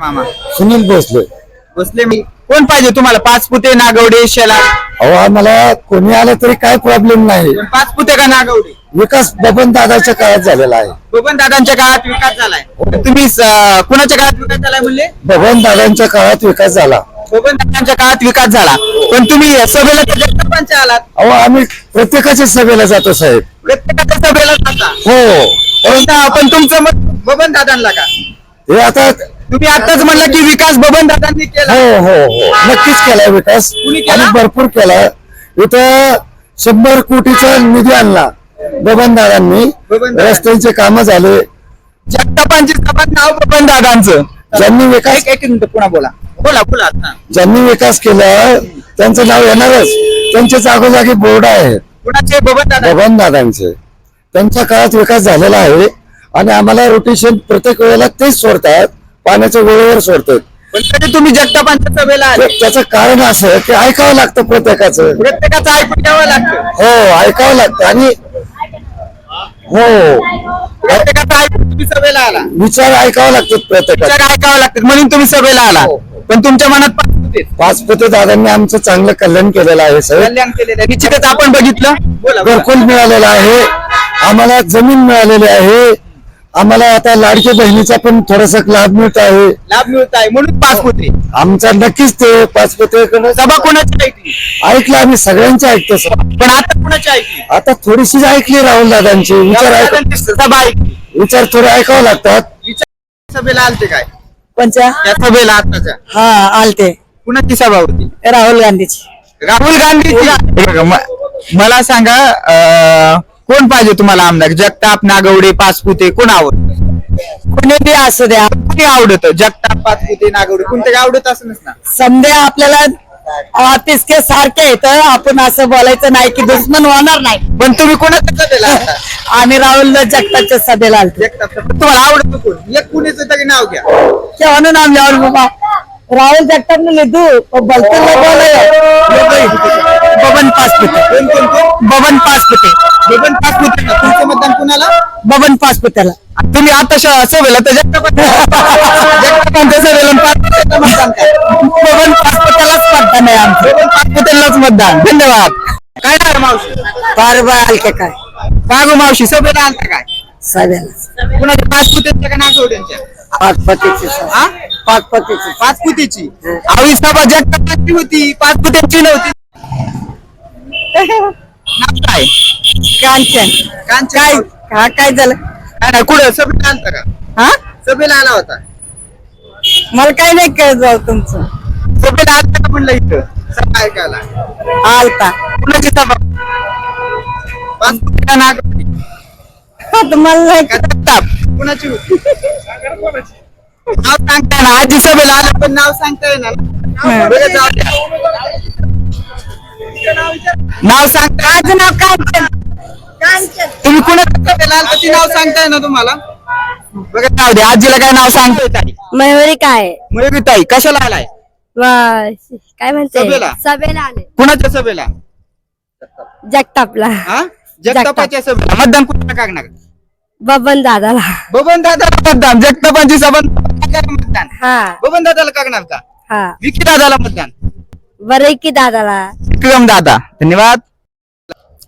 मामा. सुनील भोसले. बसले मी. कोण पाहिजे तुम्हाला? पाच पुते नागवडे शेला अहो आम्हाला कोणी आलं तरी काय प्रॉब्लेम नाही. पाच पुते का नागवडे? विकास बबन दादाच्या काळात झालेला आहे. बबन दादांच्या काळात विकास झालाय. तुम्ही स- कुणाच्या काळात विकास झालाय म्हणले? बबन दादांच्या काळात विकास झाला. बबन दादांच्या काळात विकास झाला. पण तुम्ही सभेला तर जगतापांच्या आलात. अहो आम्ही प्रत्येकाच्या सभेला जातो साहेब. प्रत्येकाच्या सभेला जाता. हो. पण पण तुमचं मत बबन दादांना का? हे आता तुम्ही आताच म्हणला की विकास बबन दादांनी केला. हो हो हो. नक्कीच केलाय विकास. कुणी केला? आणि भरपूर केलाय इथं शंभर कोटीचा निधी आणला बबन दादांनी. बबनदादांनी. रस्त्यांचे कामं झाले. जगतापांची सभा नाव बबन दादांचं. ज्यांनी विकास एक एक मिनिट पुन्हा बोला. बोला बोला आता. ज्यांनी विकास केला त्यांचं नाव येणारच. त्यांचे जागोजागी बोर्ड आहेत. कुणाचे? बबन दादा बबन दादांचे. त्यांच्या काळात विकास झालेला आहे. आणि आम्हाला रोटेशन प्रत्येक वेळेला तेच सोडतात. पाण्याच्या वेळेवर सोडतात पण तरी तुम्ही जगतापांच्या सभेला आले. त्याचं कारण असं की ऐकावं लागतं प्रत्येकाचं. प्रत्येकाचं ऐकून घ्यावं लागतं. हो ऐकावं लागतं. आणि हो. प्रत्येकाचं ऐकून तुम्ही सभेला आला. विचार ऐकावं लागतात प्रत्येकाचे. विचार ऐकावं लागतात म्हणून तुम्ही सभेला आला. हो. पण तुमच्या मनात पाच होते. पाचपते दादांनी आमचं चांगलं कल्याण केलेलं आहे सर कल्याण केलेलं आहे. निश्चितच आपण बघितलं. घरकुल मिळालेलं आहे. आम्हाला जमीन मिळालेली आहे. आम्हाला आता लाडक्या बहिणीचा पण थोडासा लाभ मिळत आहे. लाभ मिळत आहे. म्हणून पाच होते आमचा नक्कीच ते पाचपते सभा कोणाची ऐकली? ऐकलं आम्ही सगळ्यांचे ऐकतो सर पण आता कोणाची ऐकली? आता थोडीशी ऐकली राहुल दादांची विचार ऐक दादांची सभा ऐकली. विचार थोडे ऐकावं लागतात. विचार सभेला आलते काय? कोणच्या? त्या सभेला आताच्या. हा आलते. कुणाची सभा होती? राहुल गांधीची. राहुल गांधी मला सांगा कोण पाहिजे तुम्हाला आमदार? जगताप नागवडे पाचपुते कोण आवडतं? कोणी बी असू द्या. कोणी आवडत? जगताप पाचपुते नागवडे. कोणते आवडत असं ना? समजा आपल्याला ऑफिस के सारखे येत आपण असं बोलायचं नाही की दुश्मन होणार नाही. पण तुम्ही कोणाच्या सभेला आता? आम्ही राहुल जगताच्या सभेला आलतो. जगताप पण तुम्हाला आवडतं कोण? एक कुणीचं तरी नाव घ्या. केव्हा नाम लिहावं बाबा राहुल जगताप ने लिधू बोलते बबन कोण बबन पाचपुते बबन पाचपुते का? तुमचं मतदान कुणाला? बबन पाचपुत्याला तुम्ही आता श- सभेला तर जगताप जगतापांच्या सभेला बबन पाचपुत्यालाच मतदान आहे आमचं. बबन पाचपुतेलाच मतदान. धन्यवाद. काय नाही मावशी? बार आलते काय? का गो मावशी? सभेला आलता काय? सभेला. कुणाच्या पाचपुतेच्या का नागवड्यांच्या पाचपतीची हा? पाचपतीची. पाचपुतीची? आवी सभा जगतापांची होती. पाचपुत्यांची नव्हती. नाव काय? कांचन. कांचन काय. हा काय झालं? काय नाही कुठं? सभेला आलता का? हा? सभेला आला होता. मला काय नाही कळत जाऊ तुमचं. सभेला आलता का म्हणलं इथं? सभा ऐकायला. आलता. कुणाची सभा? पाचपुते का नागवडी आता मला नाही का जगताप कुणाची होती? नाव सांगता ना आजी सभेला आलं पण नाव सांगता येणार. ना. बरं, जाऊ द्या. नाव सांगता माझं नाव कांचन कांचन. तुम्ही कुणाच्या सभेला आलं ती नाव सांगताय ना तुम्हाला. बघा जाऊ दे आजीला काय नाव सांगतोय ताई मयुरी काय? मयुरी ताई कशाला आलाय? व- काय म्हणते? सभेला? सभेला आले. कुणाच्या सभेला? जगतापला. हा? जगतापाच्या सभेला. मतदान कुणाला करणार बबन दादाला. बबन दादाला मतदान. जगतापांची सभा मतदान. हा. बबन दादाला करणार का? हा. विकी दादाला मतदान. बरं की दादाला. विक्रम दादा. धन्यवाद.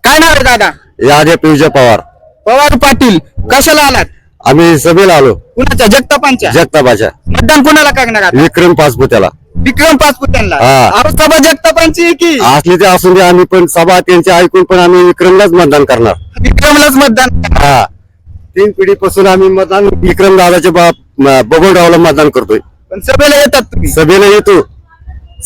काय नाव आहे दादा? यादे पिवजा पवार. पवार पाटील कशाला आलात? आम्ही सभेला आलो. कुणाच्या? जगतापांच्या? जगताबाच्या मतदान कुणाला करणार आता? विक्रम पाचपुत्याला विक्रम पाचपुत्यांना हा. अहो, सभा जगतापांची आहे की? असली ते असून दे आम्ही पण सभा त्यांचे ऐकून पण आम्ही विक्रमलाच मतदान करणार. विक्रमलाच मतदान करणार. हा. तीन पिढीपासून आम्ही मतदान विक्रम दादाच्या बाप बबनरावला मतदान करतोय. पण सभेला येतात तुम्ही? सभेला येतो.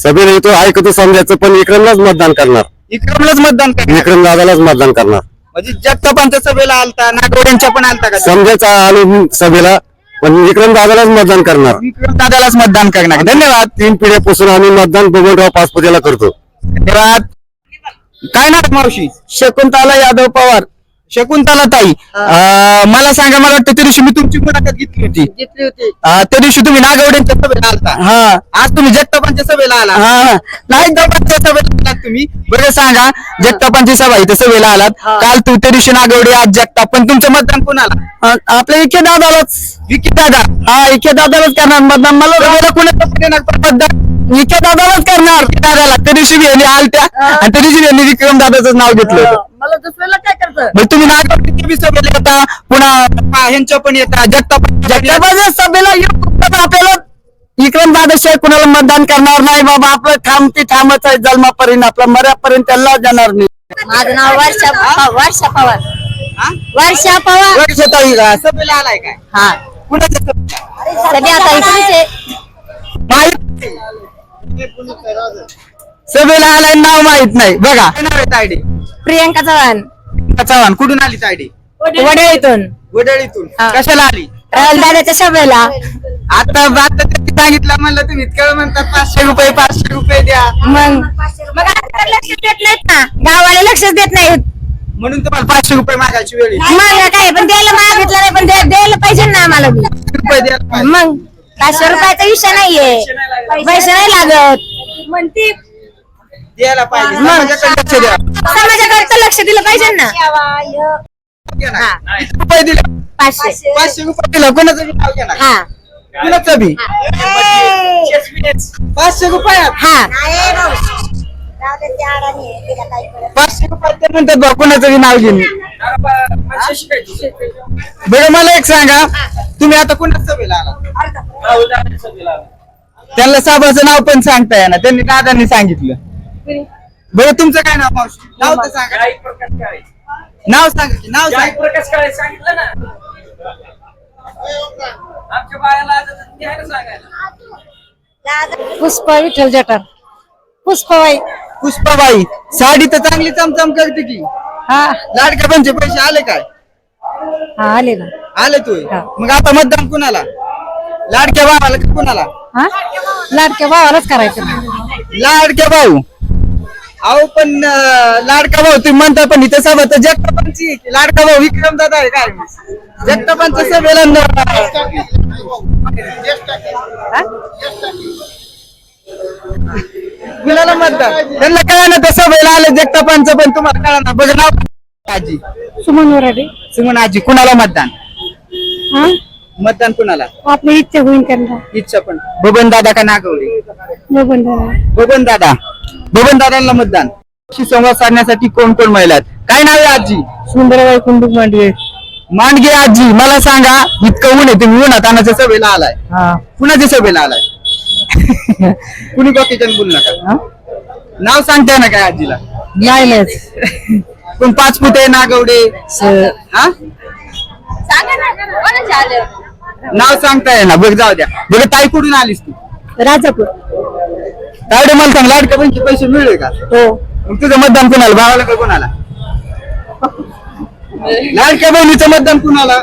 सभेला येतो ऐकतो समजायचं पण विक्रमलाच मतदान करणार. विक्रमलाच मतदान करणार? विक्रम दादालाच मतदान करणार. म्हणजे जगतापांच्या सभेला आलता नागवड्यांच्या पण आलता का? समजायचं आलो सभेला पण विक्रम दादालाच मतदान करणार. विक्रम दादालाच मतदान करणार. धन्यवाद. तीन पिढ्यापासून आम्ही मतदान बबनराव पाचपुत्याला करतो. धन्यवाद. काय नाव मावशी? शकुंतला यादव पवार. शकुंतला ताई अं, मला सांगा मला वाटतं त्या दिवशी मी तुमची मुलाखत घेतली होती. घेतली होती. अं, त्या दिवशी तुम्ही नागवड्यांच्या सभेला आलता. हा. आज तुम्ही जगतापांच्या सभेला आला हा. नाही जगतापांच्या सभेला आलात तुम्ही. बरं सांगा जगतापांची सभा इथे सभेला आलात. हा. काल तू त्या दिवशी नागवडे आज जगताप पण तुमचं मतदान कोणाला? आपल्या इके दादालाच. विकी दादा. हा इके दादालाच करणार. मतदान मला मला कुणाचं मतदान इके दादालाच करणार. दादाला. त्या दिवशी यांनी आलत्या. आणि त्या दिवशी यांनी विक्रम दादाचं नाव घेतलं होतं. मला दुसऱ्याला काय करतं मग तुम्ही बी सभेला येता पुन्हा ह्यांच्या पण येता जगताप जगताबाच्या सभेला येऊन फक्त आपल्याला विक्रम दादाशिवाय कुणाला मतदान करणार नाही बाबा. आपलं ठाम ते ठामच आहे. जन्मापर्यंत आपलं मऱ्यापर्यंत त्याला जाणार नाही. माझं नाव वर्षा वर्षा पवार. वर्षा पवार. सभेला आलाय काय? हा. सभेला? सध्या आता इकडचे माहीत सभेला आलाय नाव माहीत नाही. बघा. काय नाव आहे तायडे? प्रियंका चव्हाण. चव्हाण. कुठून आली तायडे? वडळीतून वडळीतून हा. कशाला आली? दादाच्या सभेला. आता आता त्यांनी सांगितलं म्हणलं तुम्ही इतकं म्हणतात पाचशे रुपये पाचशे रुपये द्या. मग मग आता लक्ष देत नाहीत ना. गावाला लक्ष देत नाहीत. म्हणून तुम्हाला पाचशे रुपये मागायची वेळ येईल. मग काय पण द्यायला मागितलं नाही पण द्या- द्यायला पाहिजे ना आम्हाला. बी. रुपये द्यायला पाहिजे. मग पाचशे रुपयाचा विषय नाहीये. पैसे नाही लागत. म्हणते द्यायला पाहिजे. समाजाकडे लक्ष द्या. समाजाकडे तर लक्ष दिलं पाहिजे ना. किती रुपये दिले? पाचशे. पाचशे. रुपये दिलं. कोणाचं बी नाव घेणार हा. कुणाचं बी? पाचशे रुपयात. हा. पाचशे रुपयात ते म्हणतात बा कोणाचं बी नाव घेऊन बरं मला एक सांगा. तुम्ही आता कोणाच्या सभेला आला त्यांना साहेबाचं नाव पण सांगता येणार त्यांनी दादांनी सांगितलं. बरं तुमचं काय नाव मावशी? नाव तर सांगा. नाव सांगा की नाव सांगा. प्रकाश काळे सांगितलं ना आमच्या बाळाला सांगायला पुष्पा विठ्ठल जटार. पुष्पाबाई. पुष्पाबाई साडी तर चांगली चमचम करते की. हा. लाडक्या पंचे पैसे आले काय? हा आले ना. आले तू? हा. मग आता मतदान कुणाला? लाडक्या भावाला का कुणाला? हा? लाडक्या भावालाच करायचं. लाडक्या भाऊ. अहो पण अं, लाडका भाऊ तुम्ही म्हणता पण इथे सभा तर जगतापांची. लाडका भाऊ विक्रम दादा आहे काय जगतापांच्या सभेला न- हा? मतदान. त्यांना कळा ना त्या सभेला आले जगतापांचं पण तुम्हाला कळा ना बघ नाव. काय? आजी. सुमन वराडे. सुमन आजी कुणाला मतदान? हा? मतदान कुणाला? आपली इच्छा होईल त्यांना. इच्छा पण. बबन दादा का नागवडे? बबन बबन दादा. बबन दादांना मतदान. शी संवाद साधण्यासाठी कोण कोण महिला आहेत? काय नाव आहे आजी? सुंदरबाई कुंडू मांडवे. मांडगे आजी मला सांगा इतकं ऊन आहे तुम्ही उन्हात तानाच्या सभेला आलाय. हा. कुणाच्या सभेला आलाय? कुणी बाकीच्या बोलू नका? नाव सांगताय ना काय आजीला? नाही कोण पाच फुटे नागवडे हा? नाव सांगताय ना बघ जाऊ द्या. बघ ताई कुठून आलीस तू? राजापूर. तायडे मला सांग लाडक्या बहिणीचे पैसे मिळले का? हो. मग तुझं मतदान कुणाला? भावाला का कोणाला? लाडक्या बहिणीचं मतदान कुणाला?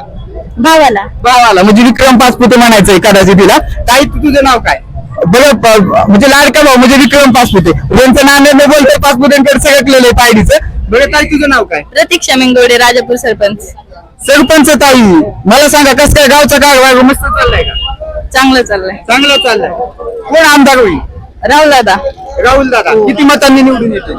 भावाला. भावाला. म्हणजे विक्रम पाचपुते म्हणायचंय कदाचित तिला. ताई तू तुझं नाव काय? बरं प- म्हणजे लाडका भाऊ म्हणजे विक्रम पाचपुते त्यांचं नाण्याने बोलतोय पाचपुत्यांकडे सगळं ताईडीचं बरं ताई तुझं नाव काय? प्रतीक्षा मेंगोडे राजापूर सरपंच. सरपंच ताई. मला सांगा कसं काय गावचा काय मस्त चाललाय का? चांगलं चाललंय. चांगलं चाललंय. कोण आमदार होईल? राहुल दादा. राहुल दादा. किती मतांनी निवडून येते?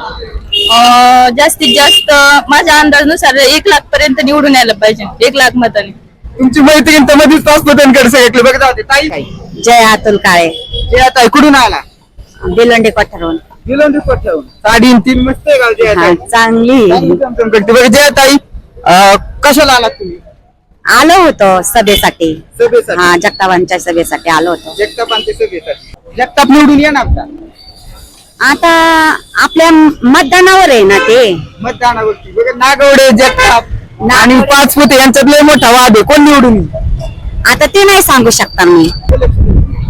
अं, जास्तीत जास्त माझ्या अंदाजानुसार एक लाख पर्यंत निवडून यायला पाहिजे. एक लाख मतांनी. तुमची मैत्रीण तर मध्येच पाचपुत्यांकडे सगळं बघ जाऊ दे ताई. जय अतुल काळे. जय ताई कुठून आला. बेलंडे कोठारून. दिलं रिपोर्ट ठेवून साडी आणि तीन मस्त आहे ताई चांगली करते. बरं जय ताई. अं, कशाला आलात तुम्ही? आलो होतो सभेसाठी. सभेसाठी. हा जगताबांच्या सभेसाठी आलो होतो. जगतापांचे सभेसाठी. जगताप निवडून येणार का? आता आपल्या मतदानावर आहे ना ते. मतदानावरती. बघा नागवडे जगताप आणि पाच फुटे यांच्यात लय मोठा वाद आहे. कोण निवडून येईल? आता ते नाही सांगू शकता मी.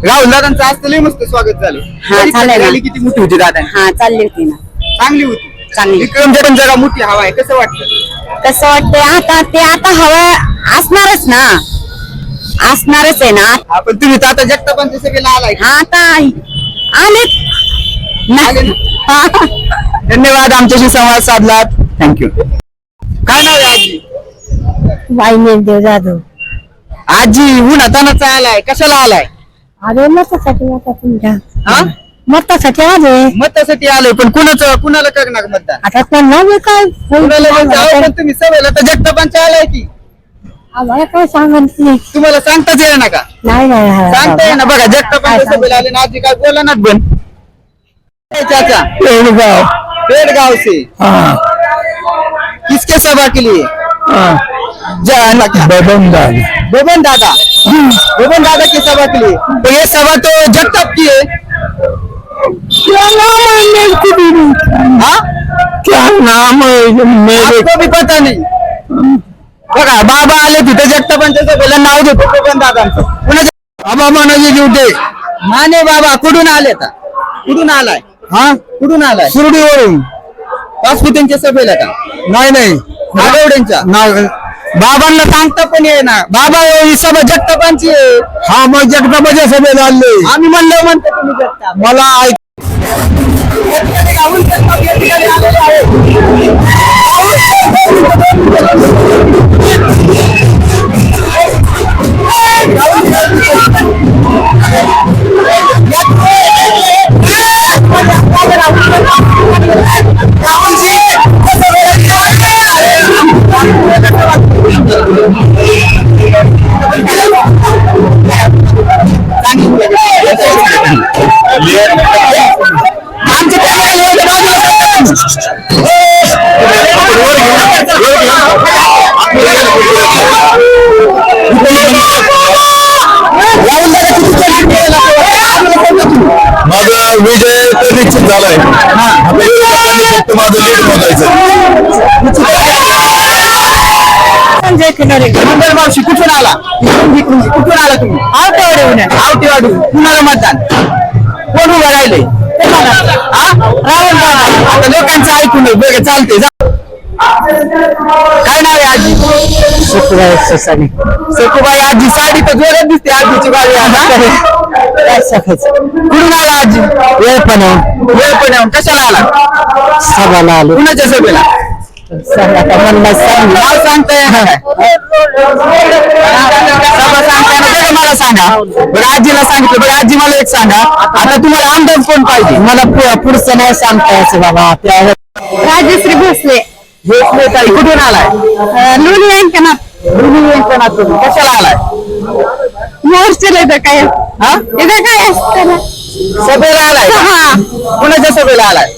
राहुल दादांचं आज तर लय मस्त स्वागत झालं. हा, झालंय ना. रॅली किती मोठी होती दादा हा चालली होती ना. चांगली होती. चांगली. विक्रम जगन जगा मोठी हवा आहे कसं वाटतं? कसं वाटतंय? आता ते आता हवा असणारच ना. असणारच आहे ना. हा पण तुम्ही तर आता जगतापांच्या सभेला आलाय हा आता आलेत. आले ना? धन्यवाद आमच्याशी संवाद साधलात. थँक्यू काय नाव आहे आजी? वाईने देव जाधव. आजी उन्हातानाचा आलाय. कशाला आलाय? अरे मतासाठी आता तुमच्या. हा? मतासाठी आलोय मतासाठी आलोय पण कुणाचं कुणाला करणार मतदान? आता कोणा बी काय कुणाला म्हणजे अहो, पण तुम्ही सवयला तर जगतापांच्या आलाय की. आम्हाला काय सांगत नाही. तुम्हाला सांगताच येणार ना का? नाही नाही हा, सांगता हा. येईना. बघा जगतापांच्या सभेला आले ना आजी काय बोला ना बन ए, चाचा. पेडगाव. पेड़गांव से हा. किसके सभा के लिए? जान बदन दाल बबन दादा बबन दादा की सभा के लिए तो ये सभा तो जगताप की है. हाँ? क्या नाम है मेरे आपको भी पता नहीं. बघा बाबा आले तिथे नाव देतो बबन दादांचं बाबा मानाजी ड्युटे माने बाबा कुठून आले आता? कुठून आलाय? हा? कुठून आलाय? सुरडीवरून पाचपुतेंच्या सभेला का? नाही नाही. नागवड्यांच्या बाबांना सांगता पण ये ना बाबा ही सभा जगतापांची आहे. हा मग जगतापाच्या सभेला आले आम्ही म्हणलं म्हणतो तुम्ही जगताप मला ऐक आमची माझा विजय तर निश्चित झालाय. फक्त माझं लीड बघायचं मंगल मावशी कुठून आला? कुठून आला तुम्ही? आवटेवाडी आवटेवाडी कुणाला मतदान. कोण उभं राहिले? हा? राहुल दादा आता लोकांचं ऐकून बघ चालते जा. काय नाव आहे आजी? सखूबाई आजी साडी तर जोरात दिसते आजीची बाई आता कुठून आला आजी? वेळ पण वेळ पण कशाला आला? सभाला आलो. कुणाच्या सभेला? मला सांगा. बरं आजीला सांगितलं. बरं आजी मला एक सांगा. आता तुम्हाला आमदार कोण पाहिजे? मला पुढचं नाही सांगता यायचं बाबा. त्या राजश्री भोसले. भोसले ताई कुठून आलाय? लोणी अंकनाथ दोन्ही व्यंकनाथ तुम्ही कशाला आलाय? मोर्चेला काय? हा? काय? असतं ना? सभेला आलाय? हा कुणाच्या सभेला आलाय?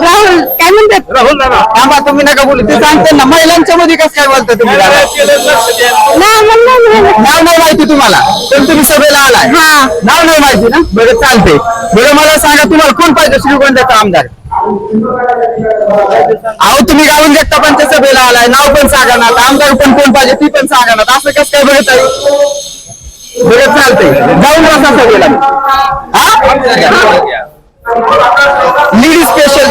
राहुल काय म्हणतात? राहुल दादा. थांबा तुम्ही नका बोलू. ते सांगते ना महिलांच्या मध्ये कसं काय बोलता तुम्ही दादा? म्हणलं. नाव नाही माहिती तुम्हाला पण तुम्ही सभेला आलाय. हा. नाव नाही माहिती ना? बरं चालते बरं मला सांगा तुम्हाला कोण पाहिजे श्रीगोंद्याचा आमदार? अहो तुम्ही गावून जगतापांच्या सभेला आलाय. नाव पण सांगा ना आमदार पण कोण पाहिजे ती पण सांगा ना. असं कसं काय बघत आहे? बोले चालतंय. जाऊन बसा सगळेला हा? Ladies special